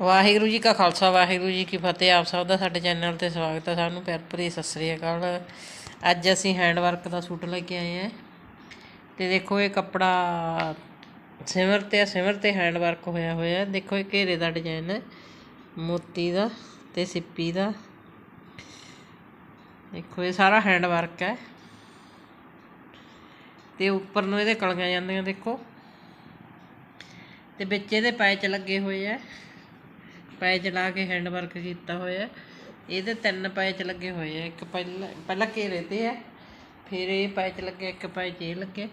ਵਾਹਿਗੁਰੂ ਜੀ ਕਾ ਖਾਲਸਾ, ਵਾਹਿਗੁਰੂ ਜੀ ਕੀ ਫਤਿਹ। ਆਪ ਸਭ ਦਾ ਸਾਡੇ ਚੈਨਲ ਤੇ ਸਵਾਗਤ ਹੈ ਸਾਨੂੰ। ਪਿਆਰ ਭਰੀ ਸਤਿ ਸ੍ਰੀ ਅਕਾਲ। ਅੱਜ ਅਸੀਂ ਹੈਂਡ ਵਰਕ ਦਾ ਸੂਟ ਲੈ ਕੇ ਆਏ ਹਾਂ। ਤੇ ਦੇਖੋ ਇਹ ਕੱਪੜਾ ਸਿਮਰ ਤੇ ਸਿਮਰ ਤੇ ਹੈਂਡ ਵਰਕ ਹੋਇਆ ਹੋਇਆ ਦੇਖੋ ਇਹ ਘੇਰੇ ਦਾ ਡਿਜ਼ਾਈਨ ਹੈ। ਮੋਤੀ ਦਾ ਤੇ ਸਿੱਪੀ ਦਾ। ਦੇਖੋ ਇਹ ਸਾਰਾ ਹੈਂਡ ਵਰਕ ਹੈ। ਤੇ ਉੱਪਰ ਨੂੰ ਇਹਦੇ ਕਲਗੀਆਂ ਜਾਂਦੀਆਂ, ਦੇਖੋ। ਤੇ ਵਿੱਚ ਇਹਦੇ ਪੈਚ ਲੱਗੇ ਹੋਏ ਆ ਪੈਚ ਲਾ ਕੇ ਹੈਂਡ ਵਰਕ ਕੀਤਾ ਹੋਇਆ ਇਹਦੇ ਤਿੰਨ ਪੈਚ ਲੱਗੇ ਹੋਏ ਆ। ਇੱਕ ਪਹਿਲਾਂ ਪਹਿਲਾਂ ਘੇਰੇ ਤੇ ਹੈ ਫਿਰ ਇਹ ਪੈਚ ਲੱਗਿਆ ਇੱਕ ਪੈਚ ਇਹ ਲੱਗਿਆ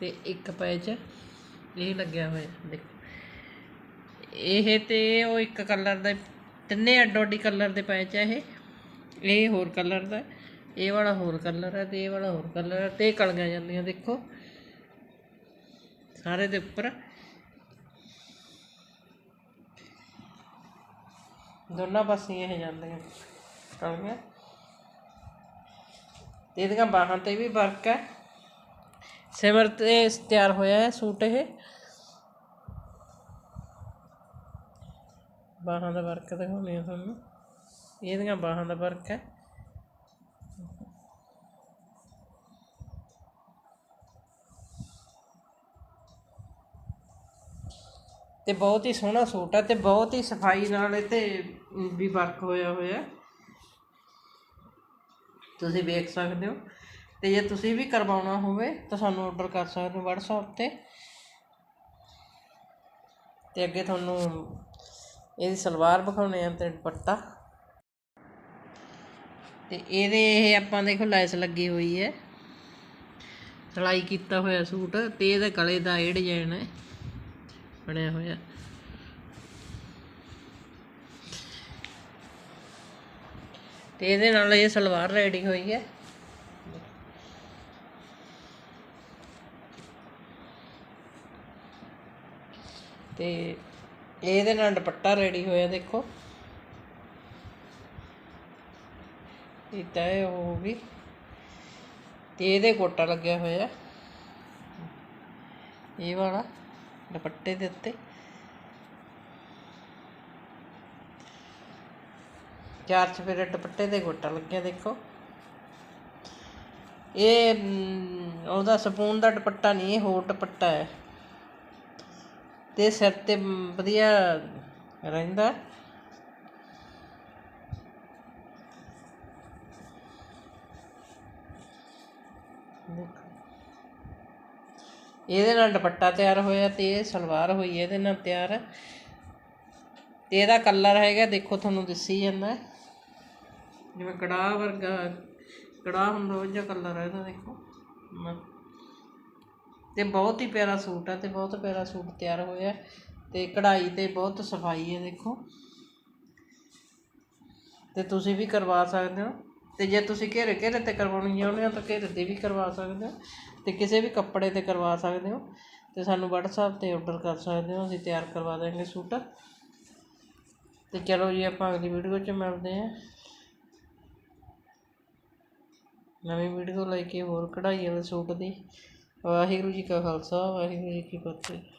ਤੇ ਇੱਕ ਪੈਚ ਇਹ ਲੱਗਿਆ ਹੋਇਆ। ਦੇਖੋ। ਇਹ ਤੇ ਉਹ ਇੱਕ ਕਲਰ ਦਾ ਤਿੰਨੇ ਅੱਡੋ ਅੱਡੀ ਕਲਰ ਦੇ ਪੈਚ ਆ ਇਹ। ਇਹ ਹੋਰ ਕਲਰ ਦਾ। ਇਹ ਵਾਲਾ ਹੋਰ ਕਲਰ ਹੈ ਤੇ ਇਹ ਵਾਲਾ ਹੋਰ ਕਲਰ ਹੈ ਤੇ ਕਲੀਆਂ ਜਾਂਦੀਆਂ, ਦੇਖੋ। ਸਾਰੇ ਦੇ ਉੱਪਰ। ਦੋਨਾਂ ਪਾਸੇ ਇਹ ਜਾਂਦੀਆਂ ਕਲੀਆਂ ਇਹਦੀਆਂ ਬਾਹਾਂ ਤੇ ਵੀ ਵਰਕ ਹੈ। ਸਿਮਰ ਤੇ ਤਿਆਰ ਹੋਇਆ ਹੈ ਸੂਟ ਇਹ। ਬਾਹਾਂ ਦਾ ਵਰਕ ਦਿਖਾਉਂਦੇ ਆ ਤੁਹਾਨੂੰ। ਇਹਦੀਆਂ ਬਾਹਾਂ ਦਾ ਵਰਕ ਹੈ। ਤੇ ਬਹੁਤ ਹੀ ਸੋਹਣਾ ਸੂਟ ਹੈ ਤੇ ਬਹੁਤ ਹੀ ਸਫ਼ਾਈ ਨਾਲ ਇਹ ਤੇ ਵੀ ਵਰਕ ਹੋਇਆ ਹੋਇਆ ਤੁਸੀਂ ਵੇਖ ਸਕਦੇ ਹੋ। ਤੇ ਜੇ ਤੁਸੀਂ ਵੀ ਕਰਵਾਉਣਾ ਹੋਵੇ ਤਾਂ ਸਾਨੂੰ ਆਰਡਰ ਕਰ ਸਕਦੇ ਹੋ WhatsApp ਤੇ। ਤੇ ਅੱਗੇ ਤੁਹਾਨੂੰ ਇਹਦੀ ਸਲਵਾਰ ਵਿਖਾਉਣੇ ਆ ਤੇ ਦੁਪੱਟਾ। ਤੇ ਇਹਦੇ ਇਹ ਆਪਾਂ ਦੇਖੋ ਲੈਸ ਲੱਗੀ ਹੋਈ ਹੈ। ਸਲਾਈ ਕੀਤਾ ਹੋਇਆ ਸੂਟ ਤੇ ਇਹਦੇ ਗਲੇ ਦਾ ਇਹ ਡਿਜ਼ਾਈਨ ਹੈ। ਬਣਿਆ ਹੋਇਆ। ਤੇ ਇਹਦੇ ਨਾਲ ਇਹ ਸਲਵਾਰ ਰੈਡੀ ਹੋਈ ਹੈ। ਤੇ ਇਹਦੇ ਨਾਲ ਦੁਪੱਟਾ ਰੈਡੀ ਹੋਇਆ, ਦੇਖੋ। ਇਹ ਤਾਂ ਇਹ ਹੋ ਗਈ ਤੇ ਇਹਦੇ ਕੋਟਾ ਲੱਗਿਆ ਹੋਇਆ। ਇਹ ਵਾਲਾ। ਦੁਪੱਟੇ ਦੇ ਉੱਤੇ। ਚਾਰ ਚਫੇਰੇ ਦੁਪੱਟੇ ਦੇ ਗੋਟਾ ਲੱਗਿਆ, ਦੇਖੋ। ਇਹ ਉਹਦਾ ਸਪੂਨ ਦਾ ਦੁਪੱਟਾ ਨਹੀਂ, ਇਹ ਹੋਰ ਦੁਪੱਟਾ ਹੈ। ਤੇ ਸਿਰ ਤੇ ਵਧੀਆ ਰਹਿੰਦਾ। ਦੇਖੋ। ਇਹਦੇ ਨਾਲ ਦੁਪੱਟਾ ਤਿਆਰ ਹੋਇਆ ਤੇ ਇਹ ਸਲਵਾਰ ਹੋਈ ਇਹਦੇ ਨਾਲ ਤਿਆਰ। ਤੇ ਇਹਦਾ ਕਲਰ ਹੈਗਾ, ਦੇਖੋ ਤੁਹਾਨੂੰ ਦਿਸੀ ਜਾਂਦਾ। ਜਿਵੇਂ ਕੜਾਹ ਵਰਗਾ, ਕੜਾਹ ਹੁੰਦਾ ਉਹ ਜਿਹਾ ਕਲਰ ਹੈ ਇਹਦਾ, ਦੇਖੋ। ਮ- ਤੇ ਬਹੁਤ ਹੀ ਪਿਆਰਾ ਸੂਟ ਹੈ, ਤੇ ਬਹੁਤ ਪਿਆਰਾ ਸੂਟ ਤਿਆਰ ਹੋਇਆ। ਹੈ ਤੇ ਕਢਾਈ ਤੇ ਬਹੁਤ ਸਫ਼ਾਈ ਹੈ, ਦੇਖੋ। ਤੇ ਤੁਸੀਂ ਵੀ ਕਰਵਾ ਸਕਦੇ ਹੋ। ਤੇ ਜੇ ਤੁਸੀਂ ਘੇਰੇ ਘੇਰੇ ਤੇ ਕਰਵਾਉਣੀ ਚਾਹੁੰਦੇ ਹੋ ਤਾਂ ਘੇਰੇ ਤੇ ਵੀ ਕਰਵਾ ਸਕਦੇ ਹੋ ਅਤੇ ਕਿਸੇ ਵੀ ਕੱਪੜੇ ਤੇ ਕਰਵਾ ਸਕਦੇ ਹੋ ਅਤੇ ਸਾਨੂੰ ਵਟਸਐਪ ਤੇ ਔਡਰ ਕਰ ਸਕਦੇ ਹੋ, ਅਸੀਂ ਤਿਆਰ ਕਰਵਾ ਦਿਆਂਗੇ ਸੂਟ। ਅਤੇ ਚਲੋ ਜੀ, ਆਪਾਂ ਅਗਲੀ ਵੀਡੀਓ 'ਚ ਮਿਲਦੇ ਹਾਂ। ਨਵੀਂ ਵੀਡੀਓ ਲੈ ਕੇ ਹੋਰ ਕਢਾਈ ਵਾਲੇ ਸੂਟ ਦੀ। ਵਾਹਿਗੁਰੂ ਜੀ ਕਾ ਖਾਲਸਾ, ਵਾਹਿਗੁਰੂ ਜੀ ਕੀ ਫਤਿਹ।